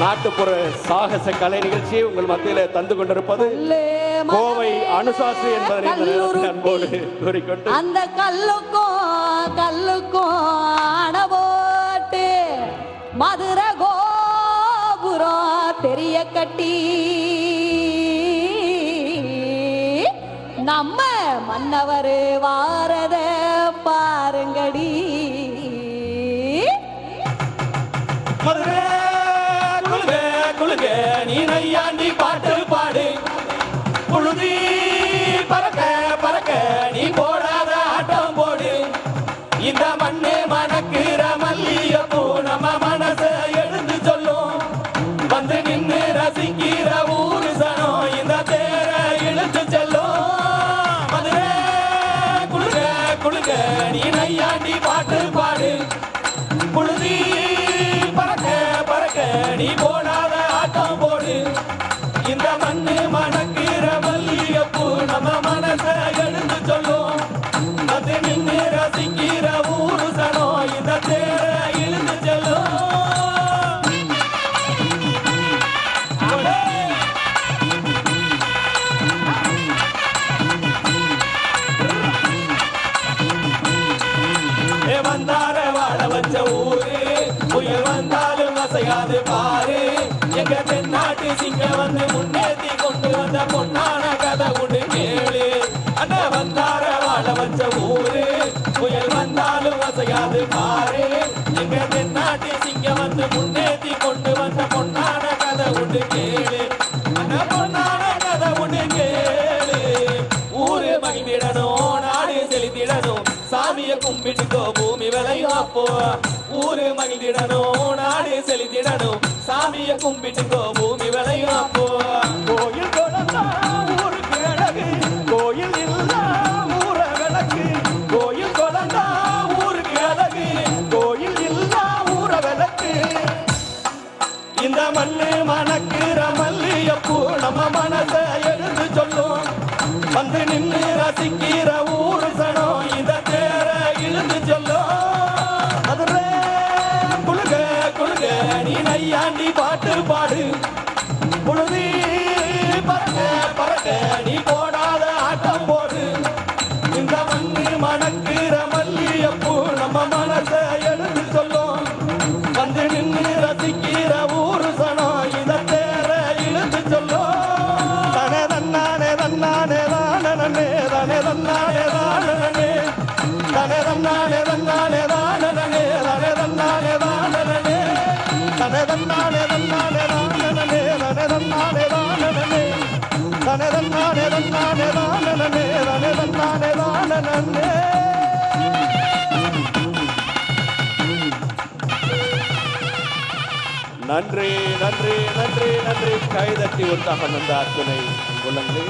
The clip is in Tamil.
நாட்டுப்புற சாகச கலை நிகழ்ச்சியை உங்கள் மத்தியில தந்து கொண்டிருப்பது கோவை அனுசாசி நேரத்தில் அன்போடு கூறிக்கொண்டு அந்த கல்லுக்கும் கல்லுக்கும் அணை போட்டு மதுரை கோபுரம் தெரிய கட்டி. நம்ம மன்னவர் வாரத பாருங்கடி. நீ நையாண்டி பாட்டு பாடு. புழுதி பறக்க பறக்க நீ போடாத ஆட்டம் போடு. இந்த மண்ணு மணக்கிற மல்லியப்பூ நம்ம மனச எழுந்து சொல்லும். வந்து நின்று ரசிக்கிற ஊரு சனம் இந்த தேர இழுத்து செல்லும். மதுரை குலுங்க குலுங்க நீ நையாண்டி பாட்டு பாடு. புழுதி ஆட்டம் போடு இந்த மண்ணு மணக்கிற மல்லிகப்பூ நம்ம மனச எழுந்து சொல்லும். அது நின்று ரசிக்கிற ஊரு சனம் இந்த தேர இழுந்து செல்லும். வந்தார வாழ வச்ச ஊரு புயல் வந்தாலும் அசையாது பாரு. சிங்க வந்து முன்னேற்றி கொண்டு வந்த பொன்னான கதை உண்டு கேளு. அண்ணா வந்தார வாழ வச்ச ஊரு. புயல் வந்தாலும் வசையாது பாரு. எங்க தென்னாட்டு சிங்க வந்து முன்னேற்றி கொண்டு வந்த பொன்னான கதை உண்டு கேளு. அண்ணா பொன்னான கதை உண்டு கேளு. சாமிய கும்பிட்டுக்கோ பூமி விளையும் அப்போ. ஊரு மகிழ்ந்திடணும் நாடு செலுத்திடணும் சாமிய கும்பிட்டுக்கோ பூமி விளையும் அப்போ. கோயில் குளந்தா ஊருக்கு அழகு கோயில் இல்லா ஊர விளக்கு. கோயில் குளந்தா ஊருக்கு அழகு கோயில் இல்லா ஊர விளக்கு. இந்த மண்ணு மணக்கிற மல்லியப்பூ நம்ம மனச எழுந்து சொல்லும். வந்து நின்று ரசிக்கிற ஊரு நையாண்டி பாட்டு பாடு. புழுதி தனே தன்னானே தானே தனே தன்னானே தானே நன்றி நன்றி நன்றி. நன்றி கைதட்டி உற்சாகம் வந்த அத்துணை உள்ளங்களே.